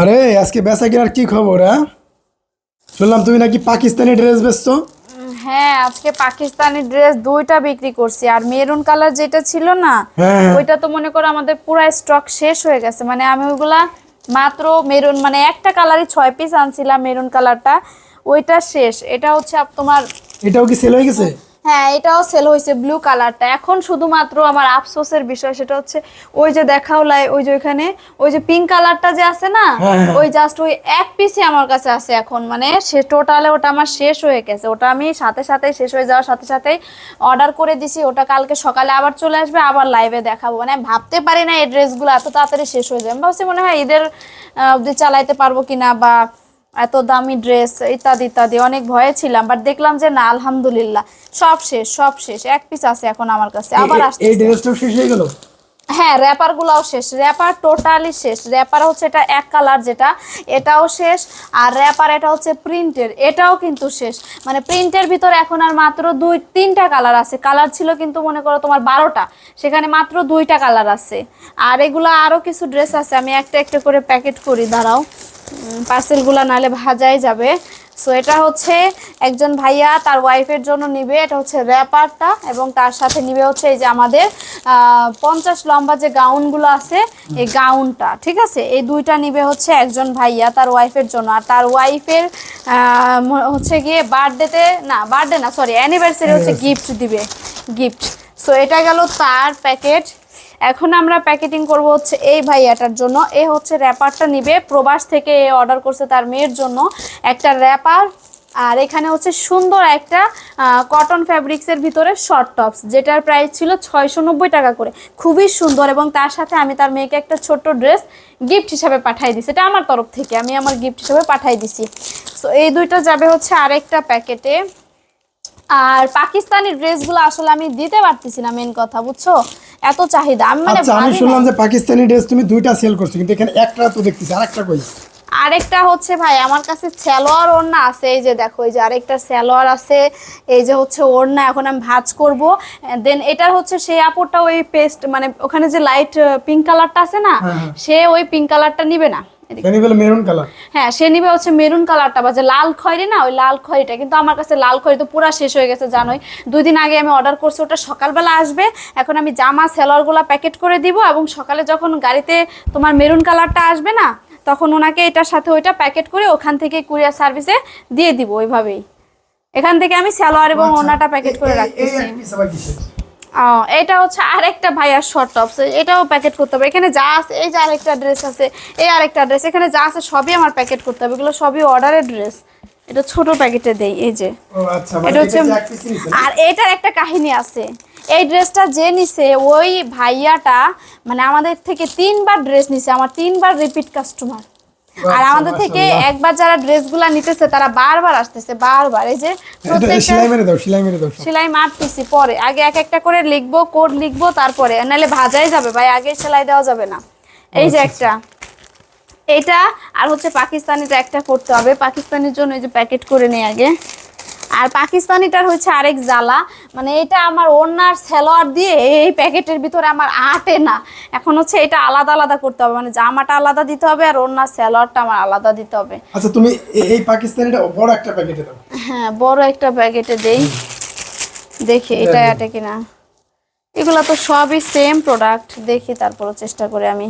আরে আজকে বেচা কেনার কি খবর হ্যাঁ? শুনলাম তুমি নাকি পাকিস্তানি ড্রেস বেচছো। হ্যাঁ আজকে পাকিস্তানি ড্রেস দুইটা বিক্রি করছি আর মেরুন কালার যেটা ছিল না হ্যাঁ হ্যাঁ। ওইটা তো মনে করো আমাদের পুরো স্টক শেষ হয়ে গেছে। মানে আমি ওইগুলা মাত্র মেরুন মানে একটা কালারই ছয় পিস আনছিলাম মেরুন কালারটা ওইটা শেষ। এটা হচ্ছে তোমার এটাও কি সেল হয়ে গেছে? হ্যাঁ এটাও সেল হয়েছে ব্লু কালারটা এখন শুধুমাত্র আমার আফসোসের বিষয় সেটা হচ্ছে ওই যে দেখাও লাই ওই যে ওইখানে ওই যে পিঙ্ক কালারটা যে আছে না হ্যাঁ, হ্যাঁ। ওই জাস্ট ওই এক পিসই আমার কাছে আছে এখন। মানে সে টোটালে ওটা আমার শেষ হয়ে গেছে। ওটা আমি সাথে সাথে শেষ হয়ে যাওয়ার সাথে সাথেই অর্ডার করে দিছি। ওটা কালকে সকালে আবার চলে আসবে আবার লাইভে দেখাবো। মানে ভাবতে পারি না এই ড্রেসগুলো এত তাড়াতাড়ি শেষ হয়ে যায় আমি ভাবছি মনে হয় ঈদের অবধি চালাইতে পারব কিনা বা এত দামি ড্রেস ইত্যাদি ইত্যাদি। অনেক ভয়ে ছিলাম বাট দেখলাম যে না আলহামদুলিল্লাহ সব শেষ সব শেষ। এক পিস আছে এখন আমার কাছে আবার আসছে এই ড্রেসটাও শেষ হয়ে গেল? হ্যাঁ র্যাপার গুলাও শেষ র্যাপার টোটালি শেষ। র্যাপার হচ্ছে এটা এক কালার যেটা এটাও শেষ আর র্যাপার এটা হচ্ছে প্রিন্টের এটাও কিন্তু শেষ। মানে প্রিন্টের ভিতর এখন আর মাত্র দুই তিনটা কালার আছে। কালার ছিল কিন্তু মনে করো তোমার বারোটা সেখানে মাত্র দুইটা কালার আছে। আর এগুলো আরও কিছু ড্রেস আছে আমি একটা একটা করে প্যাকেট করি দাঁড়াও। পার্সেলগুলো নাহলে ভাজাই যাবে। সো এটা হচ্ছে একজন ভাইয়া তার ওয়াইফের জন্য নিবে। এটা হচ্ছে র্যাপারটা এবং তার সাথে নিবে হচ্ছে এই যে আমাদের পঞ্চাশ লম্বা যে গাউনগুলো আছে এই গাউনটা ঠিক আছে? এই দুইটা নিবে হচ্ছে একজন ভাইয়া তার ওয়াইফের জন্য। আর তার ওয়াইফের হচ্ছে গিয়ে বার্থডেতে না বার্থডে না সরি অ্যানিভার্সারি হচ্ছে গিফট দিবে। গিফট সো এটা গেল তার প্যাকেট এখন আমরা প্যাকেটিং করব হচ্ছে এই ভাইয়াটার জন্য। এ হচ্ছে র্যাপারটা নিবে। প্রবাস থেকে এ অর্ডার করছে তার মেয়ের জন্য একটা র্যাপার আর এখানে হচ্ছে সুন্দর একটা কটন ফ্যাব্রিক্সের ভিতরে শর্ট টপস যেটার প্রাইস ছিল ছয়শো নব্বই টাকা করে। খুবই সুন্দর এবং তার সাথে আমি তার মেয়েকে একটা ছোট্ট ড্রেস গিফট হিসাবে পাঠাই দিছি। এটা আমার তরফ থেকে, আমি আমার গিফট হিসাবে পাঠাই দিছি। সো এই দুইটা যাবে হচ্ছে আরেকটা প্যাকেটে। আর পাকিস্তানি ড্রেসগুলো আসলে আমি দিতে পারতেছি না মেন কথা, বুঝছ? এত চাহিদা। আমি মানে আচ্ছা আমি শুনলাম যে পাকিস্তানি ড্রেস তুমি দুইটা সেল করছ কিন্তু এখানে একটা তো দেখতেছি আরেকটা কই? আরেকটা হচ্ছে ভাই আমার কাছে স্যালোয়ার ওড়না আছে এই যে দেখো এই যে আরেকটা স্যালোয়ার আছে এই যে হচ্ছে ওড়না এখন আমি ভাজ করব। দেন এটার হচ্ছে সেই আপুরটা ওই পেস্ট মানে ওখানে যে লাইট পিঙ্ক কালারটা আছে না হ্যাঁ, হ্যাঁ। সে ওই পিঙ্ক কালারটা নিবে না। মেরুন কালার হ্যাঁ সে নিবে হচ্ছে মেরুন কালারটা বা যে লাল খয়েরি না ওই লাল খয়েরিটা। কিন্তু আমার কাছে লাল খয়েরি তো পুরা শেষ হয়ে গেছে জানোই। দুই দিন আগে আমি অর্ডার করছি ওটা সকালবেলা আসবে। এখন আমি জামা সেলোয়ারগুলো প্যাকেট করে দিব এবং সকালে যখন গাড়িতে তোমার মেরুন কালারটা আসবে না তখন ওনাকে এটার সাথে ওইটা প্যাকেট করে ওখান থেকে কুরিয়ার সার্ভিসে দিয়ে দিব ওইভাবেই। এখান থেকে আমি সালোয়ার এবং ওনাটা প্যাকেট করে রাখতেছি। এটা হচ্ছে আরেকটা ভাইয়ার শর্ট টপস এটাও প্যাকেট করতে হবে। এখানে যা আছে এই যে আরেকটা ড্রেস আছে এই আরেকটা ড্রেস এখানে যা আছে সবই আমার প্যাকেট করতে হবে। এগুলো সবই অর্ডারের ড্রেস এটা ছোট প্যাকেটে দেই এই যে। আচ্ছা এটা হচ্ছে আর এটার একটা কাহিনী আছে। এই ড্রেসটা যে নিছে ওই ভাইয়াটা মানে আমাদের থেকে তিনবার ড্রেস নিছে আমার তিনবার রিপিট কাস্টমার আর আচ্ছা, আমাদের থেকে একবার যারা ড্রেসগুলো নিতেছে তারা বারবার আসতেছে বারবার। এই যে সেলাই মেরে দাও সেলাই মেরে দাও সেলাই মারতেছি পরে। আগে এক একটা করে লিখব কোড লিখব তারপরে। নাহলে ভাজাই যাবে ভাই আগে সেলাই দেওয়া যাবে না। এই যে একটা। এটা আর হচ্ছে পাকিস্তানিটা একটা করতে হবে। পাকিস্তানির জন্য এই যে প্যাকেট করে নেই আগে। আর পাকিস্তানিটার হচ্ছে আরেক জ্বালা। মানে এটা আমার ওনার সেলোয়ার দিয়ে এই প্যাকেটের ভিতরে আমার আটে না। এখন হচ্ছে এটা আলাদা আলাদা করতে হবে। মানে জামাটা আলাদা দিতে হবে আর ওনার সেলোয়ারটা আমার আলাদা দিতে হবে। আচ্ছা তুমি এই পাকিস্তানিটা বড় একটা প্যাকেটে দাও। হ্যাঁ বড় একটা প্যাকেটে দেই। দেখি এটা আটে কিনা? এগুলো তো সবই সেম প্রোডাক্ট দেখি তারপরও চেষ্টা করে আমি।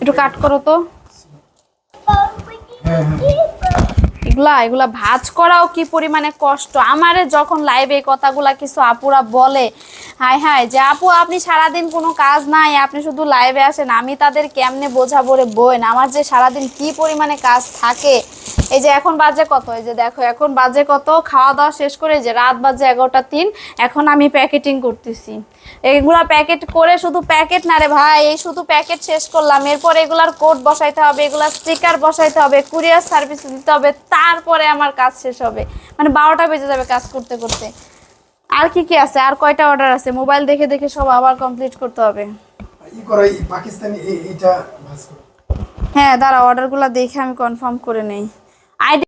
একটু কাট করো তো। হ্যাঁ হ্যাঁ এগুলা এগুলা ভাজ করাও কি পরিমাণে কষ্ট? আমারে যখন লাইভে কথাগুলা কিছু আপুরা বলে হাই হাই যে আপু, আপনি সারাদিন কোনো কাজ নাই, আপনি শুধু লাইভে আসেন, আমি তাদের কেমনে বোঝাবো রে বোন? আমার যে সারাদিন কি পরিমাণে কাজ থাকে এই যে এখন বাজে কত? এই যে দেখো এখন বাজে কত? খাওয়া দাওয়া শেষ করে যে রাত বাজে এগারোটা তিন এখন আমি প্যাকেটিং করতেছি। এগুলা প্যাকেট করে শুধু প্যাকেট না রে ভাই এই শুধু প্যাকেট শেষ করলাম। এরপর এগুলার কোড বসাইতে হবে এগুলার স্টিকার বসাইতে হবে কুরিয়ার সার্ভিস দিতে হবে তারপরে আমার কাজ শেষ হবে। মানে বারোটা বেজে যাবে কাজ করতে করতে। আর কি কি আছে? আর কয়টা অর্ডার আছে? মোবাইল দেখে দেখে সব আবার কমপ্লিট করতে হবে। পাকিস্তানি হ্যাঁ দাঁড়া অর্ডারগুলো দেখে আমি কনফার্ম করে নেই। আইডি